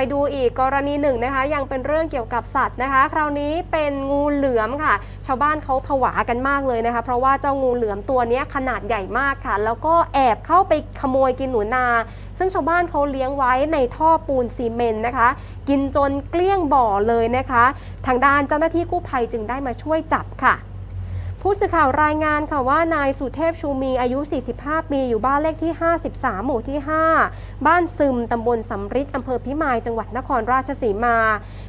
ไปดูอีกกรณีหนึ่งนะคะ ยังเป็นเรื่องเกี่ยวกับสัตว์นะคะ คราวนี้เป็นงูเหลือมค่ะ ชาวบ้านเขาผวากันมากเลยนะคะ เพราะว่าเจ้างูเหลือมตัวนี้ขนาดใหญ่มากค่ะ แล้วก็แอบเข้าไปขโมยกินหนูนา ซึ่งชาวบ้านเขาเลี้ยงไว้ในท่อปูนซีเมนต์นะคะ กินจนเกลี้ยงบ่อเลยนะคะ ทางด้านเจ้าหน้าที่กู้ภัยจึงได้มาช่วยจับค่ะ ผู้สื่อข่าวรายงานค่ะว่านายสุเทพชูมีอายุ 45 ปี อยู่บ้านเลขที่ 53 หมู่ที่ 5 บ้านซึมตำบลสำริดอำเภอพิมายจังหวัดนครราชสีมา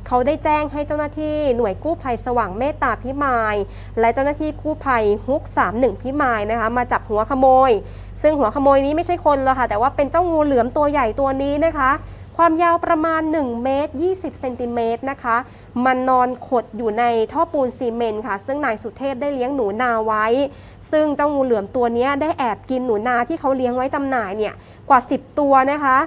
เขาได้แจ้งให้เจ้าหน้าที่หน่วยกู้ภัยสว่างเมตตาพิมาย และเจ้าหน้าที่กู้ภัยฮุก 31 พิมายนะคะมาจับหัวขโมย ซึ่งหัวขโมยนี้ไม่ใช่คนหรอกค่ะ แต่ว่าเป็นเจ้างูเหลือมตัวใหญ่ตัวนี้นะคะ ความยาวประมาณ 1 เมตร 20 เซนติเมตรนะคะ มันนอนขดอยู่ในท่อปูนซีเมนต์ค่ะ ซึ่งนายสุเทพได้เลี้ยงหนูนาไว้ ซึ่งเจ้างูเหลือมตัวนี้ได้แอบกินหนูนาที่เขาเลี้ยงไว้จำหน่ายเนี่ยกว่า 10 ตัวนะคะ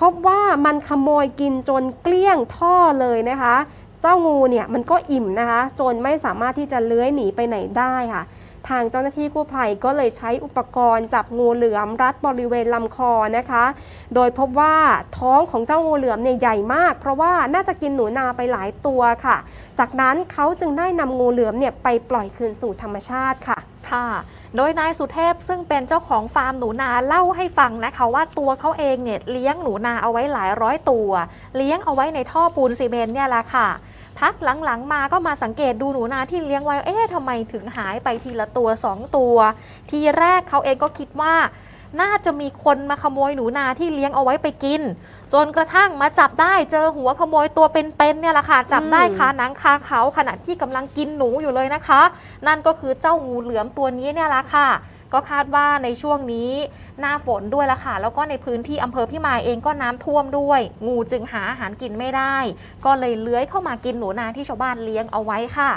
พบว่ามันขโมยกินจนเกลี้ยงท่อเลยนะคะ เจ้างูเนี่ยมันก็อิ่มนะคะ จนไม่สามารถที่จะเลื้อยหนีไปไหนได้ค่ะ ทางเจ้าหน้าที่กู้ภัยก็เลยใช้อุปกรณ์จับงูเหลือมรัดบริเวณลำคอนะคะ โดยพบว่าท้องของเจ้างูเหลือมเนี่ยใหญ่มาก เพราะว่าน่าจะกินหนูนาไปหลายตัวค่ะ จากนั้นเขาจึงได้นำงูเหลือมเนี่ยไปปล่อยคืนสู่ธรรมชาติค่ะ ค่ะ โดยนายสุเทพซึ่งเป็นเจ้าของฟาร์มหนูนาเล่าให้ฟังนะคะว่าตัวเขาเองเนี่ยเลี้ยงหนูนาเอาไว้หลายร้อยตัว เลี้ยงเอาไว้ในท่อปูนซีเมนต์เนี่ยแหละค่ะพักหลังๆ มาก็มาสังเกตดูหนูนาที่เลี้ยงไว้ เอ๊ะทำไมถึงหายไปทีละตัวสองตัว ทีแรกเขาเองก็คิดว่า น่าจะมีคนมาขโมยหนูนาที่เลี้ยงเอาไว้ไปกิน จนกระทั่งมาจับได้เจอหัวขโมยตัวเป็นๆเนี่ยแหละค่ะจับได้คาหนังคาเขาขณะที่กำลังกินหนูอยู่เลยนะคะ นั่นก็คือเจ้างูเหลือมตัวนี้เนี่ยแหละค่ะก็คาดว่าในช่วงนี้หน้าฝนด้วยละค่ะ แล้วก็ในพื้นที่อำเภอพิมายเองก็น้ำท่วมด้วย งูจึงหาอาหารกินไม่ได้ ก็เลยเลื้อยเข้ามากินหนูนาที่ชาวบ้านเลี้ยงเอาไว้ค่ะ